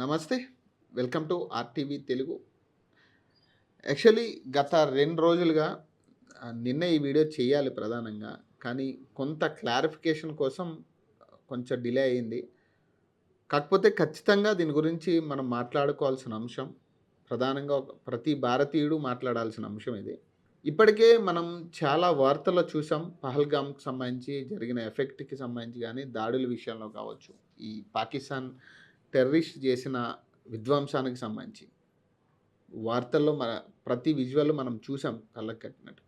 నమస్తే welcome to RTV Telugu. Actually గత రెండు రోజులుగా నిన్న ఈ వీడియో చేయాలి ప్రధానంగా కానీ కొంత క్లారిఫికేషన్ కోసం కొంచెం డిలే అయింది. కాకపోతే ఖచ్చితంగా దీని గురించి మనం మాట్లాడుకోవాల్సిన అంశం ప్రధానంగా ఒక- ప్రతి భారతీయుడు మాట్లాడాల్సిన అంశం ఇది. ఇప్పటికే మనం చాలా వార్తల్లో చూసాం పహల్గామ్కి సంబంధించి జరిగిన ఎఫెక్ట్కి సంబంధించి కానీ దాడుల విషయంలో కావచ్చు. ఈ పాకిస్తాన్ టెర్రరిస్ట్ చేసిన విధ్వంసానికి సంబంధించి వార్తల్లో మన ప్రతి విజువల్ మనం చూసాం కళ్ళకి కట్టినట్టు.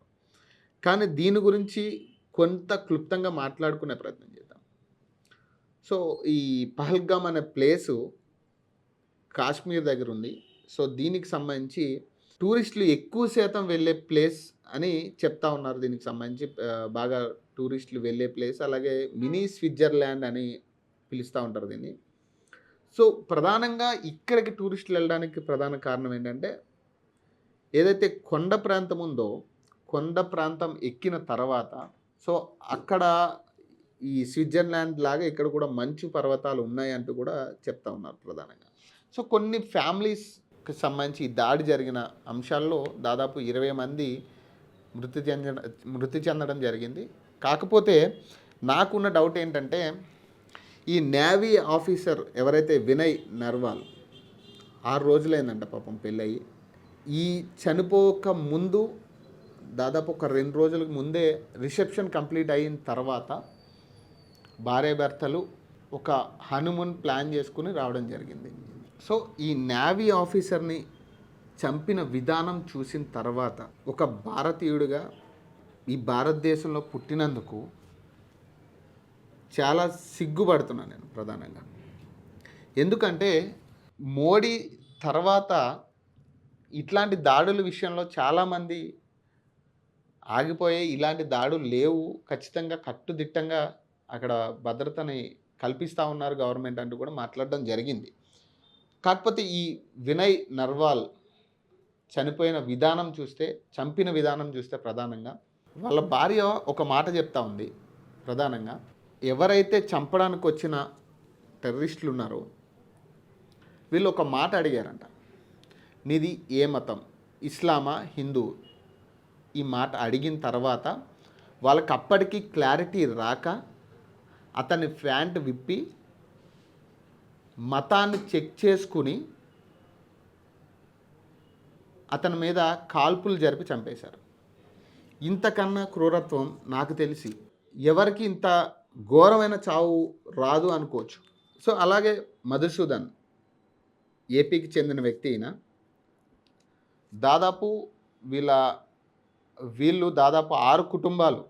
కానీ దీని గురించి కొంత క్లుప్తంగా మాట్లాడుకునే ప్రయత్నం చేద్దాం. సో ఈ పహల్గామ్ అనే ప్లేసు కాశ్మీర్ దగ్గర ఉంది. సో దీనికి సంబంధించి టూరిస్టులు ఎక్కువ శాతం వెళ్ళే ప్లేస్ అని చెప్తా ఉన్నారు. దీనికి సంబంధించి బాగా టూరిస్టులు వెళ్ళే ప్లేస్. అలాగే మినీ స్విట్జర్లాండ్ అని పిలుస్తూ ఉంటారు దీన్ని. సో ప్రధానంగా ఇక్కడికి టూరిస్టులు వెళ్ళడానికి ప్రధాన కారణం ఏంటంటే ఏదైతే కొండ ప్రాంతం ఉందో కొండ ప్రాంతం ఎక్కిన తర్వాత సో అక్కడ ఈ స్విట్జర్లాండ్ లాగా ఇక్కడ కూడా మంచు పర్వతాలు ఉన్నాయి అంటూ కూడా చెప్తా ఉన్నారు ప్రధానంగా. సో కొన్ని ఫ్యామిలీస్కి సంబంధించి దాడి జరిగిన అంశాల్లో దాదాపు ఇరవై మంది మృతి చెందడం మృతి చెందడం జరిగింది. కాకపోతే నాకున్న డౌట్ ఏంటంటే ఈ నేవీ ఆఫీసర్ ఎవరైతే వినయ్ నర్వాల్ ఆరు రోజులైందంట పాపం పెళ్ళయి. ఈ చనిపోక ముందు దాదాపు ఒక రెండు రోజులకు ముందే రిసెప్షన్ కంప్లీట్ అయిన తర్వాత భార్య భర్తలు ఒక హనుమూన్ ప్లాన్ చేసుకుని రావడం జరిగింది. సో ఈ నేవీ ఆఫీసర్ని చంపిన విధానం చూసిన తర్వాత ఒక భారతీయుడిగా ఈ భారతదేశంలో పుట్టినందుకు చాలా సిగ్గుపడుతున్నాను నేను ప్రధానంగా. ఎందుకంటే మోడీ తర్వాత ఇట్లాంటి దాడుల విషయంలో చాలామంది ఆగిపోయే ఇలాంటి దాడులు లేవు. ఖచ్చితంగా కట్టుదిట్టంగా అక్కడ భద్రతని కల్పిస్తూ ఉన్నారు గవర్నమెంట్ అంటూ కూడా మాట్లాడడం జరిగింది. కాకపోతే ఈ వినయ్ నర్వాల్ చనిపోయిన విధానం చూస్తే చంపిన విధానం చూస్తే ప్రధానంగా వాళ్ళ భార్య ఒక మాట చెప్తా ఉంది ప్రధానంగా. ఎవరైతే చంపడానికి వచ్చిన టెర్రరిస్టులు ఉన్నారో వీళ్ళు ఒక మాట అడిగారంట. నీది ఏ మతం? ఇస్లామా? హిందూ ఈ మాట అడిగిన తర్వాత వాళ్ళకి అప్పటికి క్లారిటీ రాక అతని ప్యాంట్ విప్పి మతాన్ని చెక్ చేసుకుని అతని మీద కాల్పులు జరిపి చంపేశారు. ఇంతకన్నా క్రూరత్వం నాకు తెలిసి ఎవరికి ఇంత ఘోరమైన చావు రాదు అనుకోవచ్చు. సో అలాగే మధుసూదన్ ఏపీకి చెందిన వ్యక్తి అయినా దాదాపు వీళ్ళ వీళ్ళు దాదాపు ఆరు కుటుంబాలు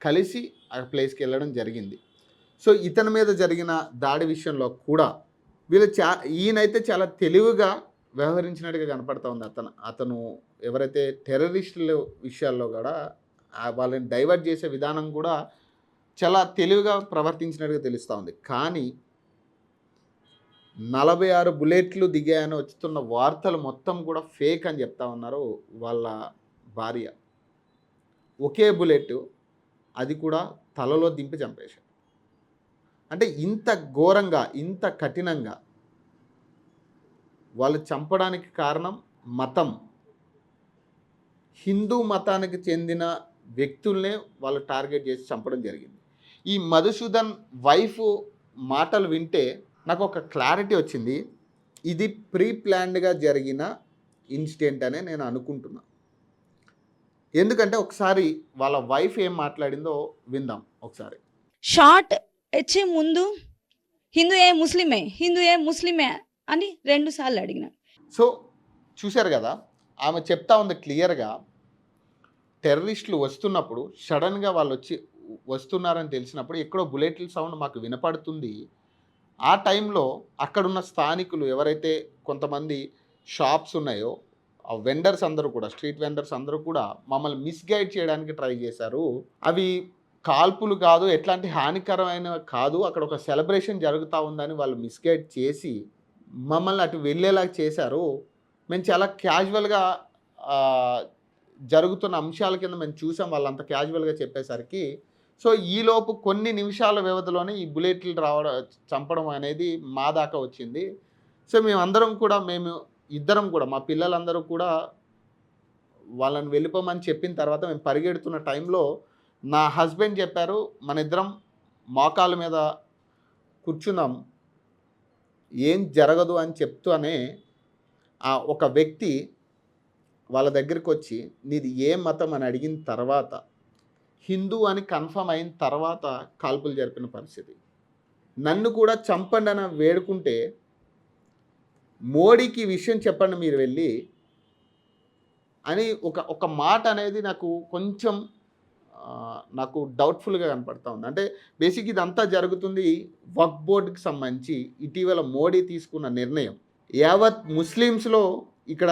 కలిసి ఆ ప్లేస్కి వెళ్ళడం జరిగింది. సో ఇతని మీద జరిగిన దాడి విషయంలో కూడా వీళ్ళు చా ఈయనైతే చాలా తెలివిగా వ్యవహరించినట్టుగా కనపడతా ఉంది. అతను అతను ఎవరైతే టెర్రరిస్టుల విషయాల్లో కూడా వాళ్ళని డైవర్ట్ చేసే విధానం కూడా చాలా తెలివిగా ప్రవర్తించినట్టుగా తెలుస్తూ ఉంది. కానీ నలభై ఆరు బుల్లెట్లు దిగాయని వస్తున్న వార్తలు మొత్తం కూడా ఫేక్ అని చెప్తా ఉన్నారు వాళ్ళ భార్య. ఒకే బుల్లెట్ అది కూడా తలలో దింపి చంపేశాడు అంటే ఇంత ఘోరంగా ఇంత కఠినంగా వాళ్ళు చంపడానికి కారణం మతం. హిందూ మతానికి చెందిన వ్యక్తుల్నే వాళ్ళు టార్గెట్ చేసి చంపడం జరిగింది. ఈ మధుసూదన్ వైఫ్ మాటలు వింటే నాకు ఒక క్లారిటీ వచ్చింది. ఇది ప్రీ ప్లాన్డ్గా జరిగిన ఇన్సిడెంట్ అనే నేను అనుకుంటున్నా. ఎందుకంటే ఒకసారి వాళ్ళ వైఫ్ ఏం మాట్లాడిందో విందాం ఒకసారి. షార్ట్ వచ్చే ముందు హిందూ ఏ ముస్లిమే హిందూ ఏ ముస్లిమే అని రెండు సార్లు అడిగినాడు సో చూశారు కదా ఆమె చెప్తా ఉంది క్లియర్గా టెర్రరిస్టులు వస్తున్నప్పుడు సడన్గా వాళ్ళు వచ్చి వస్తున్నారని తెలిసినప్పుడు ఎక్కడో బుల్లెట్ల సౌండ్ మాకు వినపడుతుంది. ఆ టైంలో అక్కడున్న స్థానికులు ఎవరైతే కొంతమంది షాప్స్ ఉన్నాయో ఆ వెండర్స్ అందరూ కూడా స్ట్రీట్ వెండర్స్ అందరూ కూడా మమ్మల్ని మిస్గైడ్ చేయడానికి ట్రై చేశారు. అవి కాల్పులు కాదు ఎట్లాంటి హానికరమైన కాదు అక్కడ ఒక సెలబ్రేషన్ జరుగుతూ ఉందని వాళ్ళు మిస్గైడ్ చేసి మమ్మల్ని అటు వెళ్ళేలా చేశారు. మేము చాలా క్యాజువల్గా జరుగుతున్న అంశాల కింద మేము చూసాం వాళ్ళంత క్యాజువల్గా చెప్పేసరికి సో ఈలోపు కొన్ని నిమిషాల వ్యవధిలోనే ఈ బుల్లెట్లు రావడం చంపడం అనేది మా దాకా వచ్చింది. సో మేమందరం కూడా మేము ఇద్దరం కూడా మా పిల్లలందరూ కూడా వాళ్ళని వెళ్ళిపోమని చెప్పిన తర్వాత మేము పరిగెడుతున్న టైంలో నా హస్బెండ్ చెప్పారు మన ఇద్దరం మోకాల మీద కూర్చున్నాం. ఏం జరగదు అని చెప్తూనే ఆ ఒక వ్యక్తి వాళ్ళ దగ్గరికి వచ్చి నీది ఏ మతం అని అడిగిన తర్వాత హిందూ అని కన్ఫర్మ్ అయిన తర్వాత కాల్పులు జరిపిన పరిస్థితి. నన్ను కూడా చంపండి అని వేడుకుంటే మోడీకి విషయం చెప్పండి మీరు వెళ్ళి అని ఒక ఒక మాట అనేది నాకు కొంచెం నాకు డౌట్ఫుల్గా కనపడతా ఉంది. అంటే బేసిక్ ఇదంతా జరుగుతుంది వక్ బోర్డుకి సంబంధించి ఇటీవల మోడీ తీసుకున్న నిర్ణయం. యావత్ ముస్లిమ్స్లో ఇక్కడ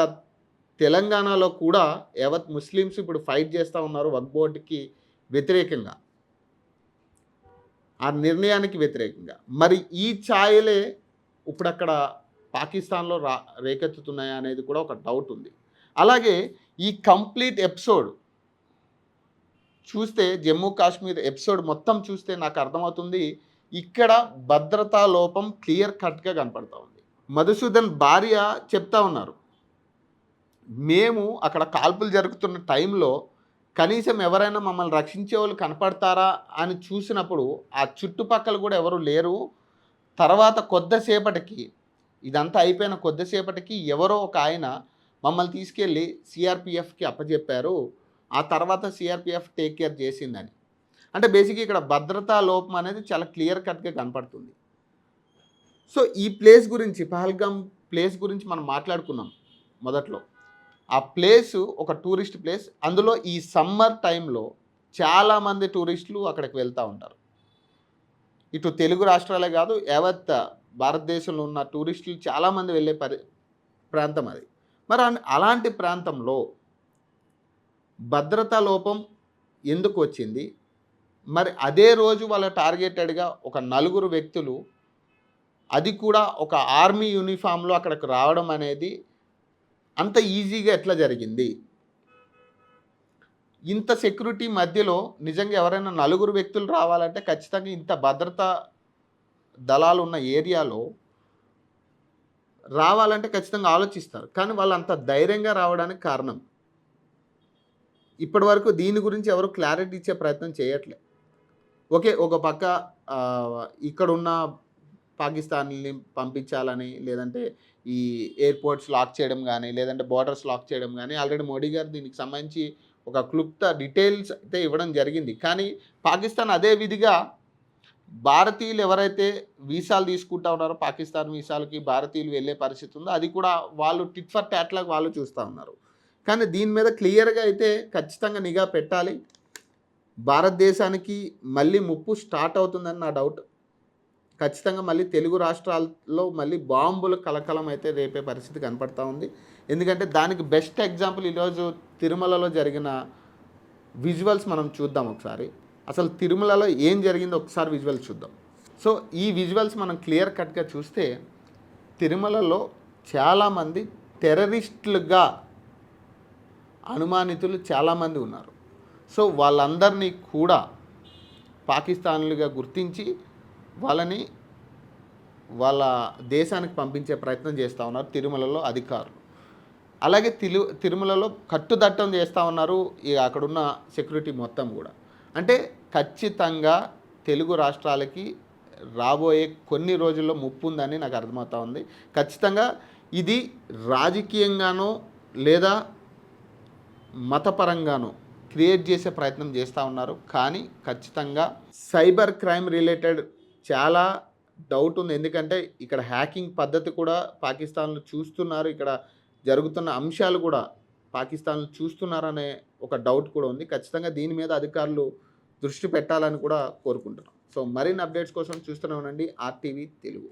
తెలంగాణలో కూడా యావత్ ముస్లిమ్స్ ఇప్పుడు ఫైట్ చేస్తూ ఉన్నారు వక్ బోర్డుకి వ్యతిరేకంగా. ఆ నిర్ణయానికి వ్యతిరేకంగా. మరి ఈ ఛాయలే ఇప్పుడు అక్కడ పాకిస్తాన్లో రా రేకెత్తుతున్నాయా అనేది కూడా ఒక డౌట్ ఉంది. అలాగే ఈ కంప్లీట్ ఎపిసోడ్ చూస్తే జమ్మూ కాశ్మీర్ ఎపిసోడ్ మొత్తం చూస్తే నాకు అర్థమవుతుంది ఇక్కడ భద్రతా లోపం క్లియర్ కట్గా కనపడతా ఉంది. మధుసూదన్ భార్య చెప్తా ఉన్నారు. మేము అక్కడ కాల్పులు జరుగుతున్న టైంలో కనీసం ఎవరైనా మమ్మల్ని రక్షించే వాళ్ళు కనపడతారా అని చూసినప్పుడు ఆ చుట్టుపక్కల కూడా ఎవరు లేరు. తర్వాత కొద్దిసేపటికి ఇదంతా అయిపోయిన కొద్దిసేపటికి ఎవరో ఒక ఆయన మమ్మల్ని తీసుకెళ్ళి సిఆర్పిఎఫ్కి అప్పచెప్పారు ఆ తర్వాత సిఆర్పిఎఫ్ టేక్ కేర్ చేసిందని. అంటే బేసిక్గా ఇక్కడ భద్రతా లోపం అనేది చాలా క్లియర్ కట్గా కనపడుతుంది. సో ఈ ప్లేస్ గురించి పహల్గామ్ ప్లేస్ గురించి మనం మాట్లాడుకున్నాం మొదట్లో. ఆ ప్లేసు ఒక టూరిస్ట్ ప్లేస్. అందులో ఈ సమ్మర్ టైంలో చాలామంది టూరిస్టులు అక్కడికి వెళ్తూ ఉంటారు. ఇటు తెలుగు రాష్ట్రాలే కాదు యావత్ భారతదేశంలో ఉన్న టూరిస్టులు చాలామంది వెళ్ళే పరి ప్రాంతం అది. మరి అలాంటి ప్రాంతంలో భద్రతా లోపం ఎందుకు వచ్చింది? మరి అదే రోజు వాళ్ళ టార్గెటెడ్గా ఒక నలుగురు వ్యక్తులు అది కూడా ఒక ఆర్మీ యూనిఫామ్లో అక్కడికి రావడం అనేది అంత ఈజీగా ఎట్లా జరిగింది? ఇంత సెక్యూరిటీ మధ్యలో నిజంగా ఎవరైనా నలుగురు వ్యక్తులు రావాలంటే ఖచ్చితంగా ఇంత భద్రతా దళాలు ఉన్న ఏరియాలో రావాలంటే ఖచ్చితంగా ఆలోచిస్తారు. కానీ వాళ్ళు అంత ధైర్యంగా రావడానికి కారణం. ఇప్పటి వరకు దీని గురించి ఎవరు క్లారిటీ ఇచ్చే ప్రయత్నం చేయట్లే. ఓకే ఒక పక్క ఇక్కడున్న పాకిస్తాన్ని పంపించాలని లేదంటే ఈ ఎయిర్పోర్ట్స్ లాక్ చేయడం కానీ లేదంటే బార్డర్స్ లాక్ చేయడం కానీ ఆల్రెడీ మోడీ గారు దీనికి సంబంధించి ఒక క్లుప్త డీటెయిల్స్ అయితే ఇవ్వడం జరిగింది. కానీ పాకిస్తాన్ అదే విధిగా భారతీయులు ఎవరైతే వీసాలు తీసుకుంటా ఉన్నారో పాకిస్తాన్ వీసాలకి భారతీయులు వెళ్ళే పరిస్థితి ఉందో అది కూడా వాళ్ళు టిట్ ఫర్ ట్యాట్లాగా వాళ్ళు చూస్తూ ఉన్నారు. కానీ దీని మీద క్లియర్గా అయితే ఖచ్చితంగా నిఘా పెట్టాలి. భారతదేశానికి మళ్ళీ ముప్పు స్టార్ట్ అవుతుందని నా డౌట్. ఖచ్చితంగా మళ్ళీ తెలుగు రాష్ట్రాల్లో మళ్ళీ బాంబుల కలకలం అయితే రేపే పరిస్థితి కనపడతా ఉంది. ఎందుకంటే దానికి బెస్ట్ ఎగ్జాంపుల్ ఈరోజు తిరుమలలో జరిగిన విజువల్స్ మనం చూద్దాం ఒకసారి. అసలు తిరుమలలో ఏం జరిగిందో ఒకసారి విజువల్స్ చూద్దాం. సో ఈ విజువల్స్ మనం క్లియర్ కట్గా చూస్తే తిరుమలలో చాలామంది టెర్రరిస్టులుగా అనుమానితులు చాలామంది ఉన్నారు. సో వాళ్ళందరినీ కూడా పాకిస్తాన్లుగా గుర్తించి వాళ్ళని వాళ్ళ దేశానికి పంపించే ప్రయత్నం చేస్తూ ఉన్నారు తిరుమలలో అధికారులు. అలాగే తిరు తిరుమలలో కట్టుదట్టం చేస్తూ ఉన్నారు ఈ అక్కడున్న సెక్యూరిటీ మొత్తం కూడా. అంటే ఖచ్చితంగా తెలుగు రాష్ట్రాలకి రాబోయే కొన్ని రోజుల్లో ముప్పు ఉందని నాకు అర్థమవుతా ఉంది. ఖచ్చితంగా ఇది రాజకీయంగానో లేదా మతపరంగానో క్రియేట్ చేసే ప్రయత్నం చేస్తూ ఉన్నారు. కానీ ఖచ్చితంగా సైబర్ క్రైమ్ రిలేటెడ్ చాలా డౌట్ ఉంది. ఎందుకంటే ఇక్కడ హ్యాకింగ్ పద్ధతి కూడా పాకిస్తాన్లో చూస్తున్నారు. ఇక్కడ జరుగుతున్న అంశాలు కూడా పాకిస్తాన్లో చూస్తున్నారనే ఒక డౌట్ కూడా ఉంది. ఖచ్చితంగా దీని మీద అధికారులు దృష్టి పెట్టాలని కూడా కోరుకుంటున్నాం. సో మరిన్ని అప్డేట్స్ కోసం చూస్తూనే ఉండండి. ఆర్టీవీ తెలుగు.